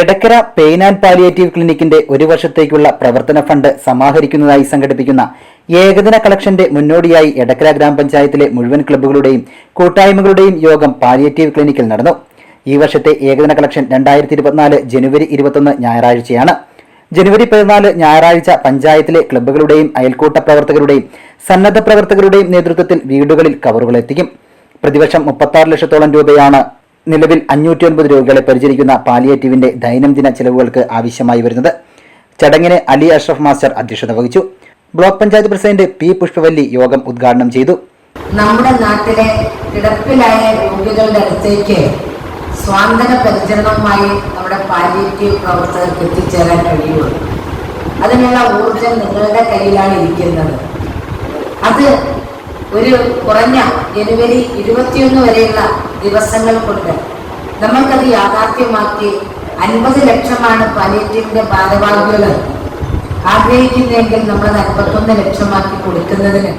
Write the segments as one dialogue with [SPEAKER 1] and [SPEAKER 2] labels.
[SPEAKER 1] Edakkara pain and palliative ക്ലിനിക്കിന്റെ ഒരു വർഷത്തേക്കുള്ള പ്രവർത്തന ഫണ്ട് സമാഹരിക്കുന്നതായി സംഘടിപ്പിക്കുന്ന ഏകദിന കളക്ഷന്റെ മുന്നോടിയായി എടക്കര ഗ്രാമപഞ്ചായത്തിലെ മുഴുവൻ ക്ലബ്ബുകളുടെയും കൂട്ടായ്മകളുടെയും യോഗം പാലിയേറ്റീവ് ക്ലിനിക്കിൽ നടന്നു. ഈ വർഷത്തെ ഏകദിന കളക്ഷൻ രണ്ടായിരത്തി ഇരുപത്തിനാല് ജനുവരി ഇരുപത്തൊന്ന് ഞായറാഴ്ചയാണ്. ജനുവരി പതിനാല് ഞായറാഴ്ച പഞ്ചായത്തിലെ ക്ലബ്ബുകളുടെയും അയൽക്കൂട്ട പ്രവർത്തകരുടെയും സന്നദ്ധ പ്രവർത്തകരുടെയും നേതൃത്വത്തിൽ വീടുകളിൽ കവറുകൾ എത്തിക്കും. പ്രതിവർഷം മുപ്പത്തി ലക്ഷത്തോളം രൂപയാണ് നിലവിൽ അഞ്ഞൂറ്റി ഒൻപത് രോഗികളെ പരിചരിക്കുന്ന പാലിയേറ്റീവിന്റെ ദൈനംദിന ചെലവുകൾക്ക് ആവശ്യമായി വരുന്നത്. ചടങ്ങിന് അലി അഷ്റഫ് മാസ്റ്റർ അധ്യക്ഷത വഹിച്ചു. Block panchayat president P Pushpavalli യോഗം ഉദ്ഘാടനം ചെയ്തു.
[SPEAKER 2] നമ്മുടെ നാട്ടിലെ കിടപ്പിലായ രോഗികളുടെ അടുത്തേക്ക് സ്വാന്തന പരിചരണവുമായി നമ്മുടെ പാലിയേറ്റീവ് പ്രവർത്തകർക്ക് എത്തിച്ചേരാൻ കഴിയുള്ളൂ അതിനുള്ള ഊർജം നിങ്ങളുടെ കയ്യിലാണ് ഇരിക്കുന്നത്. അത് ഒരു കുറഞ്ഞ ജനുവരി ഇരുപത്തിയൊന്ന് വരെയുള്ള ദിവസങ്ങൾ കൊണ്ട് നമ്മൾക്കത് യാഥാർത്ഥ്യമാക്കി അൻപത് ലക്ഷമാണ് പാലിയേറ്റീവിന്റെ ഭാരവാഹികൾ ആഗ്രഹിക്കുന്നതെങ്കിൽ നമ്മൾ അൻപത്തൊന്ന് ലക്ഷമാക്കി കൊടുക്കുന്നതിന്.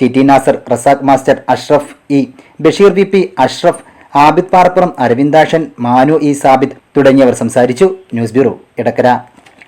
[SPEAKER 1] T T Nasar Razak master Ashraf E Basheer V P Ashraf Abid Parappuram Aravindakshan Manu E Sabid തുടങ്ങിയവർ സംസാരിച്ചു. News bureau Edakkara.